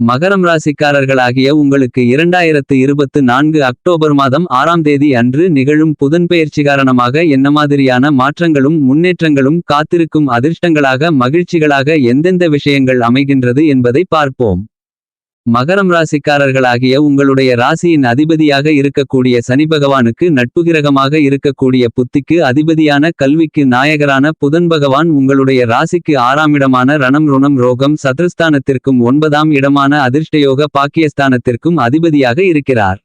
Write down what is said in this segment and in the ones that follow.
மகரம் ராசிக்காரர்களாகிய உங்களுக்கு இரண்டாயிரத்து இருபத்து நான்கு அக்டோபர் மாதம் ஆறாம் தேதி அன்று நிகழும் புதன்பெயர்ச்சி காரணமாக என்ன மாதிரியான மாற்றங்களும் முன்னேற்றங்களும் காத்திருக்கும் அதிர்ஷ்டங்களாக மகிழ்ச்சிகளாக எந்தெந்த விஷயங்கள் அமைகின்றது என்பதை பார்ப்போம். மகரம் ராசிக்காரர்களாகிய உங்களுடைய ராசியின் அதிபதியாக இருக்கக்கூடிய சனி பகவானுக்கு நட்புகிரகமாக இருக்கக்கூடிய புத்திக்கு அதிபதியான கல்விக்கு நாயகரான புதன் பகவான் உங்களுடைய ராசிக்கு ஆறாம் இடமான ரணம் ருணம் ரோகம் சத்ருஸ்தானத்திற்கும் ஒன்பதாம் இடமான அதிர்ஷ்டயோக பாக்கியஸ்தானத்திற்கும் அதிபதியாக இருக்கிறார்.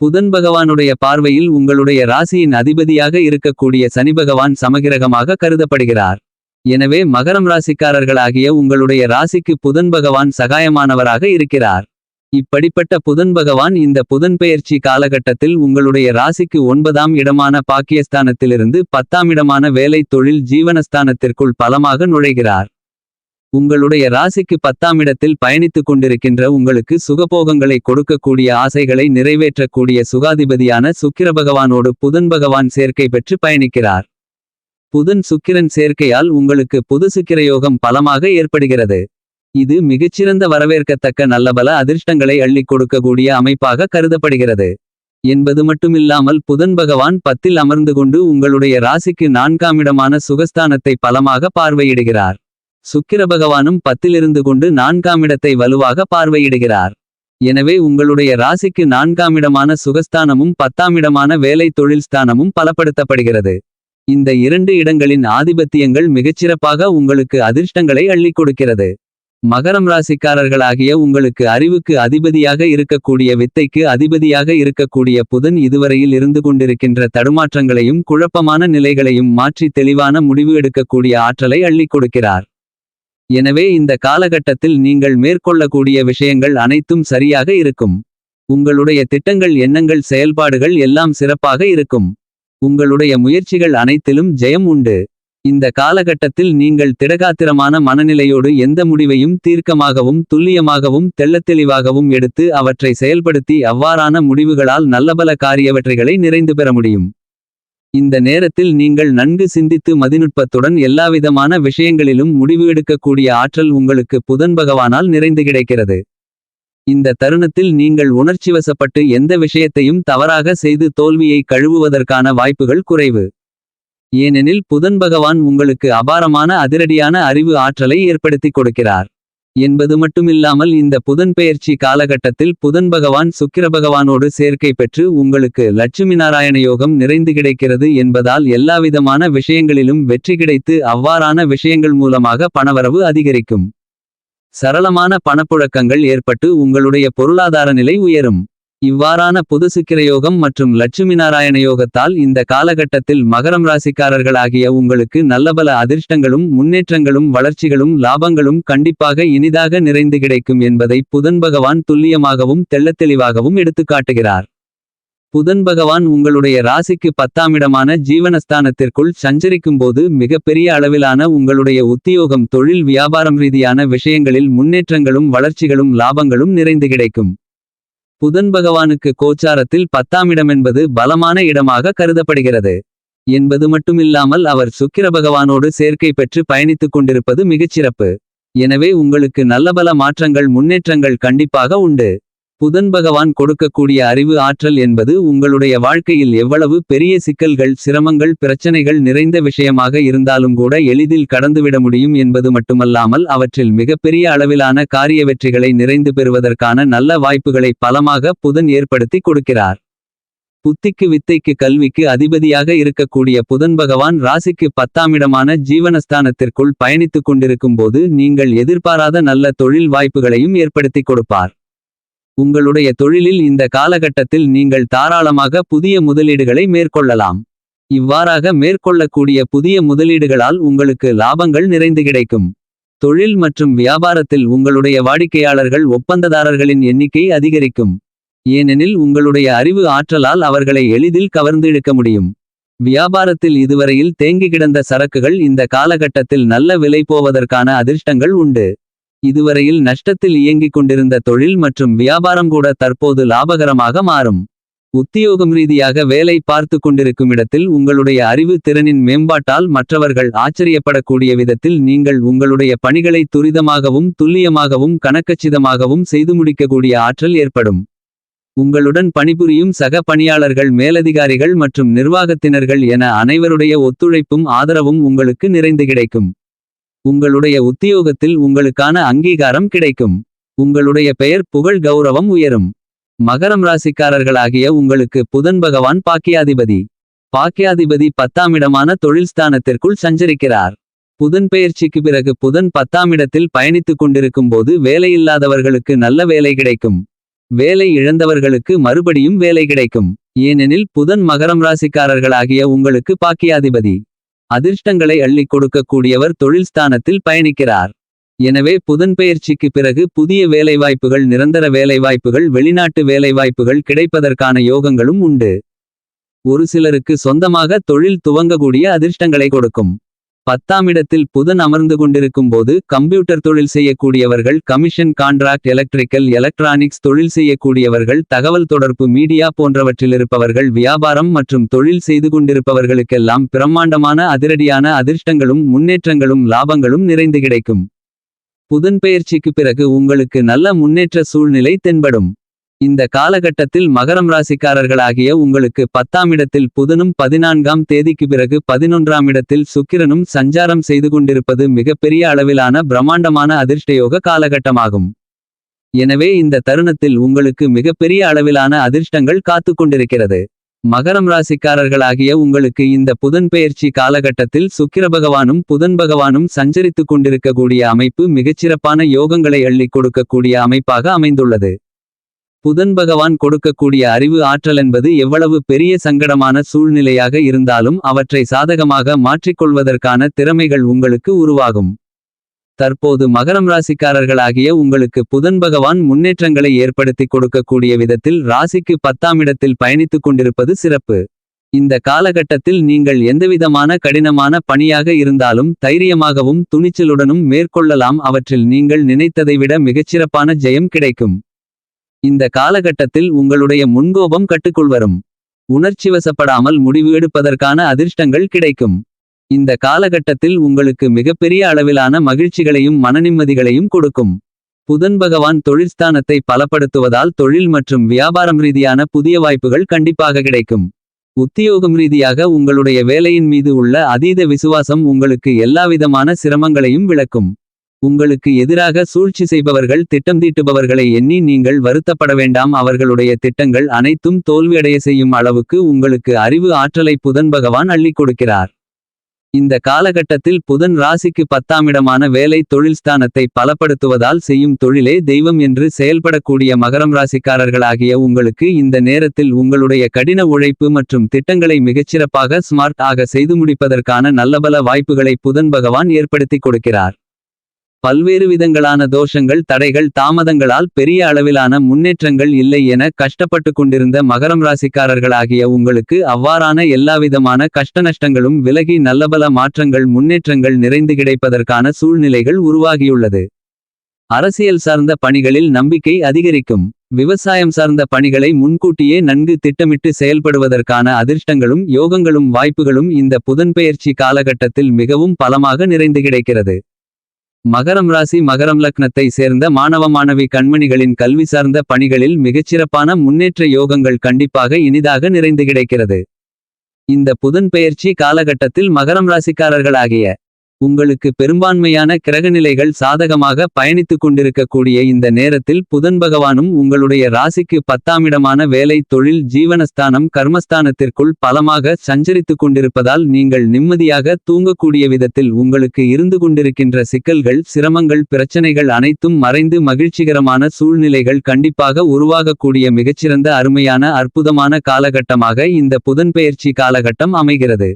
புதன் பகவானுடைய பார்வையில் உங்களுடைய ராசியின் அதிபதியாக இருக்கக்கூடிய சனி பகவான் சமகிரகமாக கருதப்படுகிறார். எனவே மகரம் ராசிக்காரர்களாகிய உங்களுடைய ராசிக்கு புதன் பகவான் சகாயமானவராக இருக்கிறார். இப்படிப்பட்ட புதன் பகவான் இந்த புதன் பெயர்ச்சி காலகட்டத்தில் உங்களுடைய ராசிக்கு ஒன்பதாம் இடமான பாக்கியஸ்தானத்திலிருந்து பத்தாம் இடமான வேலை தொழில் ஜீவனஸ்தானத்திற்குள் பலமாக நுழைகிறார். உங்களுடைய ராசிக்கு பத்தாம் இடத்தில் பயணித்துக் கொண்டிருக்கின்ற உங்களுக்கு சுகபோகங்களை கொடுக்கக்கூடிய ஆசைகளை நிறைவேற்றக்கூடிய சுகாதிபதியான சுக்கிர பகவானோடு புதன் பகவான் சேர்க்கை பெற்று பயணிக்கிறார். புதன் சுக்கிரன் சேர்க்கையால் உங்களுக்கு புது சுக்கிரயோகம் பலமாக ஏற்படுகிறது. இது மிகச்சிறந்த வரவேற்கத்தக்க நல்லபல அதிர்ஷ்டங்களை அள்ளிக் கொடுக்கக்கூடிய அமைப்பாக கருதப்படுகிறது. என்பது மட்டுமில்லாமல் புதன் பகவான் பத்தில் அமர்ந்து கொண்டு உங்களுடைய ராசிக்கு நான்காமிடமான சுகஸ்தானத்தை பலமாக பார்வையிடுகிறார். சுக்கிர பகவானும் பத்திலிருந்து கொண்டு நான்காமிடத்தை வலுவாக பார்வையிடுகிறார். எனவே உங்களுடைய ராசிக்கு நான்காமிடமான சுகஸ்தானமும் பத்தாம் இடமான வேலை தொழில் ஸ்தானமும் பலப்படுத்தப்படுகிறது. இந்த இரண்டு இடங்களின் ஆதிபத்தியங்கள் மிகச்சிறப்பாக உங்களுக்கு அதிர்ஷ்டங்களை அள்ளிக் கொடுக்கிறது. மகரம் ராசிக்காரர்களாகிய உங்களுக்கு அறிவுக்கு அதிபதியாக இருக்கக்கூடிய வித்தைக்கு அதிபதியாக இருக்கக்கூடிய புதன் இதுவரையில் இருந்து கொண்டிருக்கின்ற தடுமாற்றங்களையும் குழப்பமான நிலைகளையும் மாற்றி தெளிவான முடிவு எடுக்கக்கூடிய ஆற்றலை அள்ளிக் கொடுக்கிறார். எனவே இந்த காலகட்டத்தில் நீங்கள் மேற்கொள்ளக்கூடிய விஷயங்கள் அனைத்தும் சரியாக இருக்கும். உங்களுடைய திட்டங்கள் எண்ணங்கள் செயல்பாடுகள் எல்லாம் சிறப்பாக இருக்கும். உங்களுடைய முயற்சிகள் அனைத்திலும் ஜெயம் உண்டு. இந்த காலகட்டத்தில் நீங்கள் திடகாத்திரமான மனநிலையோடு எந்த முடிவையும் தீர்க்கமாகவும் துல்லியமாகவும் தெள்ளத்தெளிவாகவும் எடுத்து அவற்றை செயல்படுத்தி அவ்வாறான முடிவுகளால் நல்லபல காரியவற்றைகளை நிறைந்து பெற முடியும். இந்த நேரத்தில் நீங்கள் நன்கு சிந்தித்து மதிநுட்பத்துடன் எல்லாவிதமான விஷயங்களிலும் முடிவு எடுக்கக்கூடிய ஆற்றல் உங்களுக்கு புதன் பகவானால் நிறைந்து கிடைக்கிறது. இந்த தருணத்தில் நீங்கள் உணர்ச்சிவசப்பட்டு எந்த விஷயத்தையும் தவறாக செய்து தோல்வியை கழுவுவதற்கான வாய்ப்புகள் குறைவு. ஏனெனில் புதன் பகவான் உங்களுக்கு அபாரமான அதிரடியான அறிவு ஆற்றலை ஏற்படுத்திக் கொடுக்கிறார். என்பது மட்டுமில்லாமல் இந்த புதன் பெயர்ச்சி காலகட்டத்தில் புதன் பகவான் சுக்கிர பகவானோடு சேர்க்கை பெற்று உங்களுக்கு லட்சுமி நாராயண யோகம் நிறைந்து கிடைக்கிறது என்பதால் எல்லாவிதமான விஷயங்களிலும் வெற்றி கிடைத்து அவ்வாறான விஷயங்கள் மூலமாக பணவரவு அதிகரிக்கும். சரளமான பணப்புழக்கங்கள் ஏற்பட்டு உங்களுடைய பொருளாதார நிலை உயரும். இவ்வாறான புது சுக்கிரயோகம் மற்றும் லட்சுமி நாராயண யோகத்தால் இந்த காலகட்டத்தில் மகரம் ராசிக்காரர்களாகிய உங்களுக்கு நல்லபல அதிர்ஷ்டங்களும் முன்னேற்றங்களும் வளர்ச்சிகளும் லாபங்களும் கண்டிப்பாக இனிதாக நிறைந்து கிடைக்கும் என்பதை புதன் பகவான் துல்லியமாகவும் தெள்ளத்தெளிவாகவும் எடுத்துக்காட்டுகிறார். புதன் பகவான் உங்களுடைய ராசிக்கு பத்தாமிடமான ஜீவனஸ்தானத்திற்குள் சஞ்சரிக்கும்போது மிகப்பெரிய அளவிலான உங்களுடைய உத்தியோகம் தொழில் வியாபாரம் ரீதியான விஷயங்களில் முன்னேற்றங்களும் வளர்ச்சிகளும் லாபங்களும் நிறைந்து கிடைக்கும். புதன் பகவானுக்கு கோச்சாரத்தில் பத்தாமிடமென்பது பலமான இடமாக கருதப்படுகிறது. என்பது மட்டுமில்லாமல் அவர் சுக்கிர பகவானோடு சேர்க்கை பெற்று பயணித்துக் கொண்டிருப்பது மிகச்சிறப்பு. எனவே உங்களுக்கு நல்லபல மாற்றங்கள் முன்னேற்றங்கள் கண்டிப்பாக உண்டு. புதன் பகவான் கொடுக்கக்கூடிய அறிவு ஆற்றல் என்பது உங்களுடைய வாழ்க்கையில் எவ்வளவு பெரிய சிக்கல்கள் சிரமங்கள் பிரச்சனைகள் நிறைந்த விஷயமாக இருந்தாலும் கூட எளிதில் கடந்துவிட முடியும் என்பது மட்டுமல்லாமல் அவற்றில் மிகப்பெரிய அளவிலான காரிய வெற்றிகளை நிறைந்து பெறுவதற்கான நல்ல வாய்ப்புகளை பலமாக புதன் ஏற்படுத்தி கொடுக்கிறார். புத்திக்கு வித்தைக்கு கல்விக்கு அதிபதியாக இருக்கக்கூடிய புதன் பகவான் ராசிக்கு பத்தாமிடமான ஜீவனஸ்தானத்திற்குள் பயணித்துக் கொண்டிருக்கும்போது நீங்கள் எதிர்பாராத நல்ல தொழில் வாய்ப்புகளையும் ஏற்படுத்திக் கொடுப்பார். உங்களுடைய தொழிலில் இந்த காலகட்டத்தில் நீங்கள் தாராளமாக புதிய முதலீடுகளை மேற்கொள்ளலாம். இவ்வாறாக மேற்கொள்ளக்கூடிய புதிய முதலீடுகளால் உங்களுக்கு லாபங்கள் நிறைந்து கிடைக்கும். தொழில் மற்றும் வியாபாரத்தில் உங்களுடைய வாடிக்கையாளர்கள் ஒப்பந்ததாரர்களின் எண்ணிக்கை அதிகரிக்கும். ஏனெனில் உங்களுடைய அறிவு ஆற்றலால் அவர்களை எளிதில் கவர்ந்து இழுக்க முடியும். வியாபாரத்தில் இதுவரையில் தேங்கி கிடந்த சரக்குகள் இந்த காலகட்டத்தில் நல்ல விலை போவதற்கான அதிர்ஷ்டங்கள் உண்டு. இதுவரையில் நஷ்டத்தில் இயங்கிக் கொண்டிருந்த தொழில் மற்றும் வியாபாரம் கூட தற்போது லாபகரமாக மாறும். உத்தியோகம் ரீதியாக வேலை பார்த்து கொண்டிருக்கும் இடத்தில் உங்களுடைய அறிவு திறனின் மேம்பாட்டால் மற்றவர்கள் ஆச்சரியப்படக்கூடிய விதத்தில் நீங்கள் உங்களுடைய பணிகளை துரிதமாகவும் துல்லியமாகவும் கணக்கச்சிதமாகவும் செய்து முடிக்கக்கூடிய ஆற்றல் ஏற்படும். உங்களுடன் பணிபுரியும் சக பணியாளர்கள் மேலதிகாரிகள் மற்றும் நிர்வாகத்தினர்கள் என அனைவருடைய ஒத்துழைப்பும் ஆதரவும் உங்களுக்கு நிறைந்து கிடைக்கும். உங்களுடைய உத்தியோகத்தில் உங்களுக்கான அங்கீகாரம் கிடைக்கும். உங்களுடைய பெயர் புகழ் கௌரவம் உயரும். மகரம் ராசிக்காரர்களாகிய உங்களுக்கு புதன் பகவான் பாக்கியாதிபதி. பாக்கியாதிபதி பத்தாமிடமான தொழில் ஸ்தானத்திற்குள் சஞ்சரிக்கிறார். புதன் பெயர்ச்சிக்கு பிறகு புதன் பத்தாமிடத்தில் பயணித்துக் கொண்டிருக்கும் போது வேலையில்லாதவர்களுக்கு நல்ல வேலை கிடைக்கும். வேலை இழந்தவர்களுக்கு மறுபடியும் வேலை கிடைக்கும். ஏனெனில் புதன் மகரம் ராசிக்காரர்களாகிய உங்களுக்கு பாக்கியாதிபதி. அதிர்ஷ்டங்களை அள்ளிக் கொடுக்கக்கூடியவர் தொழில் ஸ்தானத்தில் பயணிக்கிறார். எனவே புதன் பெயர்ச்சிக்கு பிறகு புதிய வேலைவாய்ப்புகள் நிரந்தர வேலைவாய்ப்புகள் வெளிநாட்டு வேலைவாய்ப்புகள் கிடைப்பதற்கான யோகங்களும் உண்டு. ஒரு சிலருக்கு சொந்தமாக தொழில் துவங்கக்கூடிய அதிர்ஷ்டங்களை கொடுக்கும். பத்தாம் இடத்தில் புதன் அமர்ந்து கொண்டிருக்கும் போது கம்ப்யூட்டர் தொழில் செய்யக்கூடியவர்கள் கமிஷன் கான்ட்ராக்ட் எலக்ட்ரிக்கல் எலக்ட்ரானிக்ஸ் தொழில் செய்யக்கூடியவர்கள் தகவல் தொடர்பு மீடியா போன்றவற்றில் இருப்பவர்கள் வியாபாரம் மற்றும் தொழில் செய்து கொண்டிருப்பவர்களுக்கெல்லாம் பிரம்மாண்டமான அதிரடியான அதிர்ஷ்டங்களும் முன்னேற்றங்களும் லாபங்களும் நிறைந்து கிடைக்கும். புதன் பெயர்ச்சிக்கு பிறகு உங்களுக்கு நல்ல முன்னேற்ற சூழ்நிலை தென்படும். இந்த காலகட்டத்தில் மகரம் ராசிக்காரர்களாகிய உங்களுக்கு பத்தாம் இடத்தில் புதனும் பதினான்காம் தேதிக்கு பிறகு பதினொன்றாம் இடத்தில் சுக்கிரனும் சஞ்சாரம் செய்து கொண்டிருப்பது மிகப்பெரிய அளவிலான பிரம்மாண்டமான அதிர்ஷ்டயோக காலகட்டமாகும். எனவே இந்த தருணத்தில் உங்களுக்கு மிகப்பெரிய அளவிலான அதிர்ஷ்டங்கள் காத்துக் கொண்டிருக்கிறது. மகரம் ராசிக்காரர்களாகிய உங்களுக்கு இந்த புதன் பெயர்ச்சி காலகட்டத்தில் சுக்கிர பகவானும் புதன் பகவானும் சஞ்சரித்துக் கொண்டிருக்கக்கூடிய அமைப்பு மிகச்சிறப்பான யோகங்களை அள்ளிக் கொடுக்கக்கூடிய அமைப்பாக அமைந்துள்ளது. புதன் பகவான் கொடுக்கக்கூடிய அறிவு ஆற்றல் என்பது எவ்வளவு பெரிய சங்கடமான சூழ்நிலையாக இருந்தாலும் அவற்றை சாதகமாக மாற்றிக்கொள்வதற்கான திறமைகள் உங்களுக்கு உருவாகும். தற்போது மகரம் ராசிக்காரர்களாகிய உங்களுக்கு புதன் பகவான் முன்னேற்றங்களை ஏற்படுத்திக் கொடுக்கக்கூடிய விதத்தில் ராசிக்கு பத்தாம் இடத்தில் பயணித்துக் கொண்டிருப்பது சிறப்பு. இந்த காலகட்டத்தில் நீங்கள் எந்தவிதமான கடினமான பணியாக இருந்தாலும் தைரியமாகவும் துணிச்சலுடனும் மேற்கொள்ளலாம். அவற்றில் நீங்கள் நினைத்ததை விட மிகச்சிறப்பான ஜெயம் கிடைக்கும். இந்த காலகட்டத்தில் உங்களுடைய முன்கோபம் கட்டுக்குள் உணர்ச்சிவசப்படாமல் முடிவு எடுப்பதற்கான அதிர்ஷ்டங்கள் கிடைக்கும். இந்த காலகட்டத்தில் உங்களுக்கு மிகப்பெரிய அளவிலான மகிழ்ச்சிகளையும் மனநிம்மதிகளையும் கொடுக்கும். புதன் பகவான் தொழிற்ஸ்தானத்தை பலப்படுத்துவதால் தொழில் மற்றும் வியாபாரம் ரீதியான புதிய வாய்ப்புகள் கண்டிப்பாக கிடைக்கும். உத்தியோகம் ரீதியாக உங்களுடைய வேலையின் மீது உள்ள அதீத விசுவாசம் உங்களுக்கு எல்லாவிதமான சிரமங்களையும் விளக்கும். உங்களுக்கு எதிராக சூழ்ச்சி செய்பவர்கள் திட்டம் தீட்டுபவர்களை எண்ணி நீங்கள் வருத்தப்பட வேண்டாம். அவர்களுடைய திட்டங்கள் அனைத்தும் தோல்வியடைய செய்யும் அளவுக்கு உங்களுக்கு அறிவு ஆற்றலை புதன் பகவான் அள்ளிக் கொடுக்கிறார். இந்த காலகட்டத்தில் புதன் ராசிக்கு பத்தாமிடமான வேலை தொழில்ஸ்தானத்தை பலப்படுத்துவதால் செய்யும் தொழிலே தெய்வம் என்று செயல்படக்கூடிய மகரம் ராசிக்காரர்களாகிய உங்களுக்கு இந்த நேரத்தில் உங்களுடைய கடின உழைப்பு மற்றும் திட்டங்களை மிகச்சிறப்பாக ஸ்மார்ட் ஆக செய்து முடிப்பதற்கான நல்லபல வாய்ப்புகளை புதன் பகவான் ஏற்படுத்திக் கொடுக்கிறார். பல்வேறு விதங்களான தோஷங்கள் தடைகள் தாமதங்களால் பெரிய அளவிலான முன்னேற்றங்கள் இல்லை என கஷ்டப்பட்டு கொண்டிருந்த மகரம் ராசிக்காரர்களாகிய உங்களுக்கு அவ்வாறான எல்லாவிதமான கஷ்டநஷ்டங்களும் விலகி நல்லபல மாற்றங்கள் முன்னேற்றங்கள் நிறைந்து கிடைப்பதற்கான சூழ்நிலைகள் உருவாகியுள்ளது. அரசியல் சார்ந்த பணிகளில் நம்பிக்கை அதிகரிக்கும். விவசாயம் சார்ந்த பணிகளை முன்கூட்டியே நன்கு திட்டமிட்டு செயல்படுவதற்கான அதிர்ஷ்டங்களும் யோகங்களும் வாய்ப்புகளும் இந்த புதன்பெயர்ச்சி காலகட்டத்தில் மிகவும் பலமாக நிறைந்து கிடைக்கிறது. மகரம் ராசி மகரம் லக்னத்தை சேர்ந்த மாணவ மாணவி கண்மணிகளின் கல்வி சார்ந்த பணிகளில் மிகச்சிறப்பான முன்னேற்ற யோகங்கள் கண்டிப்பாக இனிதாக நிறைந்து கிடைக்கிறது. இந்த புதன் பெயர்ச்சி காலகட்டத்தில் மகரம் ராசிக்காரர்களாகிய உங்களுக்கு பெரும்பான்மையான கிரகநிலைகள் சாதகமாக பயணித்துக் கொண்டிருக்கக்கூடிய இந்த நேரத்தில் புதன் பகவானும் உங்களுடைய ராசிக்கு பத்தாமிடமான வேலை தொழில் ஜீவனஸ்தானம் கர்மஸ்தானத்திற்குள் பலமாக சஞ்சரித்துக் கொண்டிருப்பதால் நீங்கள் நிம்மதியாக தூங்கக்கூடிய விதத்தில் உங்களுக்கு இருந்து கொண்டிருக்கின்ற சிக்கல்கள் சிரமங்கள் பிரச்சனைகள் அனைத்தும் மறைந்து மகிழ்ச்சிகரமான சூழ்நிலைகள் கண்டிப்பாக உருவாகக்கூடிய மிகச்சிறந்த அருமையான அற்புதமான காலகட்டமாக இந்த புதன்பெயர்ச்சி காலகட்டம் அமைகிறது.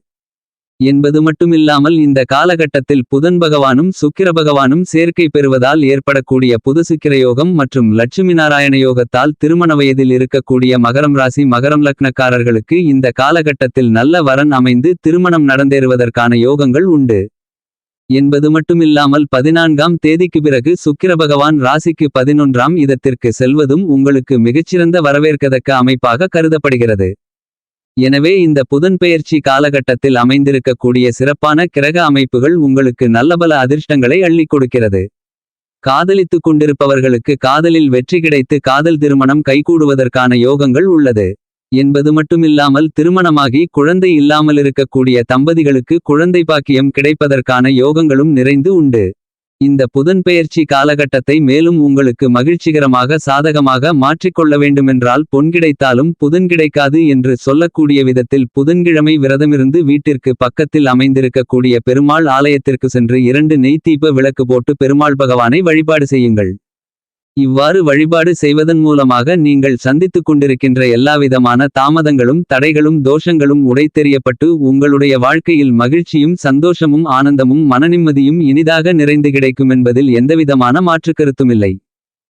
என்பது மட்டுமில்லாமல் இந்த காலகட்டத்தில் புதன் பகவானும் சுக்கிர பகவானும் சேர்க்கை பெறுவதால் ஏற்படக்கூடிய புது சுக்கிரயோகம் மற்றும் லட்சுமி நாராயண யோகத்தால் திருமண வயதில் இருக்கக்கூடிய மகரம் ராசி மகரம் லக்னக்காரர்களுக்கு இந்த காலகட்டத்தில் நல்ல வரன் அமைந்து திருமணம் நடந்தேறுவதற்கான யோகங்கள் உண்டு. என்பது மட்டுமில்லாமல் பதினான்காம் தேதிக்கு பிறகு சுக்கிர பகவான் ராசிக்கு பதினொன்றாம் இதத்திற்கு செல்வதும் உங்களுக்கு மிகச்சிறந்த வரவேற்கத்தக்க அமைப்பாக கருதப்படுகிறது. எனவே இந்த புதன்பெயர்ச்சி காலகட்டத்தில் அமைந்திருக்கக்கூடிய சிறப்பான கிரக அமைப்புகள் உங்களுக்கு நல்லபல அதிர்ஷ்டங்களை அள்ளிக் கொடுக்கிறது. காதலித்துக் கொண்டிருப்பவர்களுக்கு காதலில் வெற்றி கிடைத்து காதல் திருமணம் கைகூடுவதற்கான யோகங்கள் உள்ளது. என்பது மட்டுமில்லாமல் திருமணமாகி குழந்தை இல்லாமலிருக்கக்கூடிய தம்பதிகளுக்கு குழந்தை பாக்கியம் கிடைப்பதற்கான யோகங்களும் நிறைந்து உண்டு. இந்த புதன்பெயர்ச்சி காலகட்டத்தை மேலும் உங்களுக்கு மகிழ்ச்சிகரமாக சாதகமாக மாற்றிக்கொள்ள வேண்டுமென்றால் பொன் கிடைத்தாலும் புதன் கிடைக்காது என்று சொல்லக்கூடிய விதத்தில் புதன்கிழமை விரதமிருந்து வீட்டிற்கு பக்கத்தில் அமைந்திருக்கக்கூடிய பெருமாள் ஆலயத்திற்கு சென்று இரண்டு நெய் விளக்கு போட்டு பெருமாள் பகவானை வழிபாடு செய்யுங்கள். இவ்வாறு வழிபாடு செய்வதன் மூலமாக நீங்கள் சந்தித்துக் கொண்டிருக்கின்ற எல்லாவிதமான தாமதங்களும் தடைகளும் தோஷங்களும் உடைத்தெறியப்பட்டு உங்களுடைய வாழ்க்கையில் மகிழ்ச்சியும் சந்தோஷமும் ஆனந்தமும் மனநிம்மதியும் இனிதாக நிறைந்து கிடைக்கும் என்பதில் எந்தவிதமான மாற்றுக்கருத்துமில்லை